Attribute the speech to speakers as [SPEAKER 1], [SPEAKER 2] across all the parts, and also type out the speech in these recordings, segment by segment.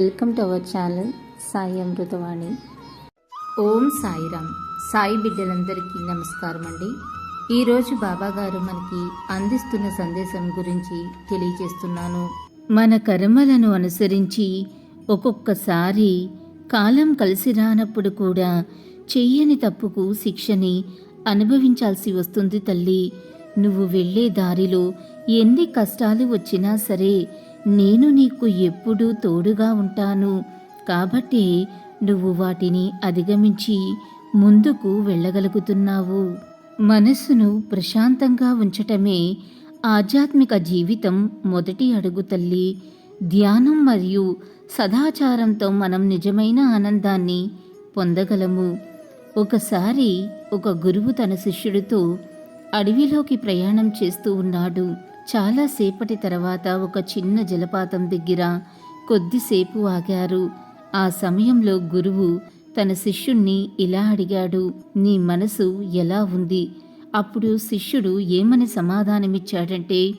[SPEAKER 1] Welcome to our channel Sai Amruthavani Om Sairam. Sai బిడ్డలందరికీ నమస్కారం అండి. ఈరోజు బాబాగారు మనకి అందిస్తున్న సందేశం గురించి తెలియజేస్తున్నాను. మన కర్మలను అనుసరించి ఒక్కొక్కసారి కాలం కలిసి రానప్పుడు కూడా చెయ్యని తప్పుకు శిక్షని అనుభవించాల్సి వస్తుంది తల్లి. నువ్వు వెళ్ళే దారిలో ఎన్ని కష్టాలు వచ్చినా సరే నేను నీకు ఎప్పుడూ తోడుగా ఉంటాను. కాబట్టి నువ్వు వాటిని అధిగమించి ముందుకు వెళ్ళగలుగుతున్నావు. మనస్సును ప్రశాంతంగా ఉంచటమే ఆధ్యాత్మిక జీవితం మొదటి అడుగు తల్లి. ధ్యానం మరియు సదాచారంతో మనం నిజమైన ఆనందాన్ని పొందగలము. ఒకసారి ఒక గురువు తన శిష్యుడితో అడవిలోకి ప్రయాణం చేస్తూ ఉన్నాడు. చాలా సేపటి తర్వాత ఒక చిన్న జలపాతం దగ్గర కొద్దిసేపు ఆగారు. ఆ సమయంలో గురువు తన శిష్యుణ్ణి ఇలా అడిగాడు నీ మనసు ఎలా ఉంది? అప్పుడు శిష్యుడు ఏమని సమాధానమిచ్చాడంటే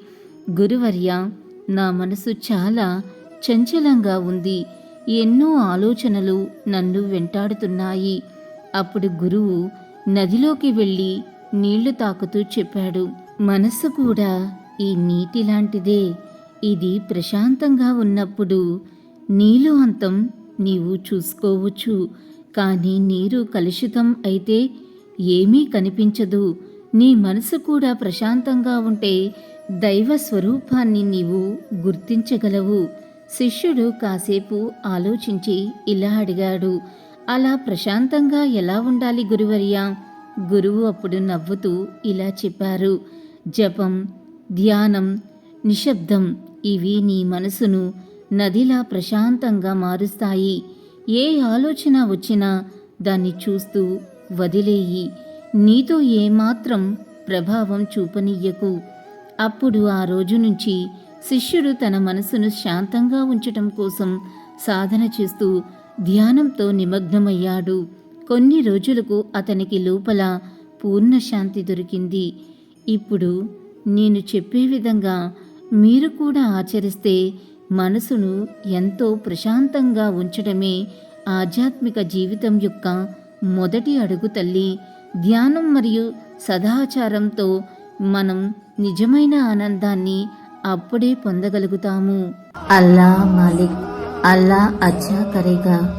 [SPEAKER 1] గురువర్య నా మనసు చాలా చంచలంగా ఉంది. ఎన్నో ఆలోచనలు నన్ను వెంటాడుతున్నాయి అప్పుడు గురువు నదిలోకి వెళ్ళి నీళ్ళు తాకుతూ చెప్పాడు మనసు కూడా ఈ నీటి లాంటిదే. ఇది ప్రశాంతంగా ఉన్నప్పుడు నీలో అంతం నీవు చూసుకోవచ్చు. కానీ నీరు కలుషితం అయితే ఏమీ కనిపించదు. నీ మనసు కూడా ప్రశాంతంగా ఉంటే దైవ స్వరూపాన్ని నీవు గుర్తించగలవు. శిష్యుడు కాసేపు ఆలోచించి ఇలా అడిగాడు. అలా ప్రశాంతంగా ఎలా ఉండాలి గురువర్య? గురువు అప్పుడు నవ్వుతూ ఇలా చెప్పారు. జపం ధ్యానం నిశ్శబ్దం ఇవి నీ మనసును నదిలా ప్రశాంతంగా మారుస్తాయి. ఏ ఆలోచన వచ్చినా దాన్ని చూస్తూ వదిలేయి. నీతో ఏమాత్రం ప్రభావం చూపనీయకు. అప్పుడు ఆ రోజు నుంచి శిష్యుడు తన మనసును శాంతంగా ఉంచటం కోసం సాధన చేస్తూ ధ్యానంతో నిమగ్నమయ్యాడు. కొన్ని రోజులకు అతనికి లోపల పూర్ణ శాంతి దొరికింది. ఇప్పుడు నేను చెప్పే విధంగా మీరు కూడా ఆచరిస్తే మనసును ఎంతో ప్రశాంతంగా ఉంచడమే ఆధ్యాత్మిక జీవితం యొక్క మొదటి అడుగు తల్లి. ధ్యానం మరియు సదాచారంతో మనం నిజమైన ఆనందాన్ని అప్పుడే పొందగలుగుతాము. అల్లా మాలిక్ అల్లా అచ్చా కరేగా.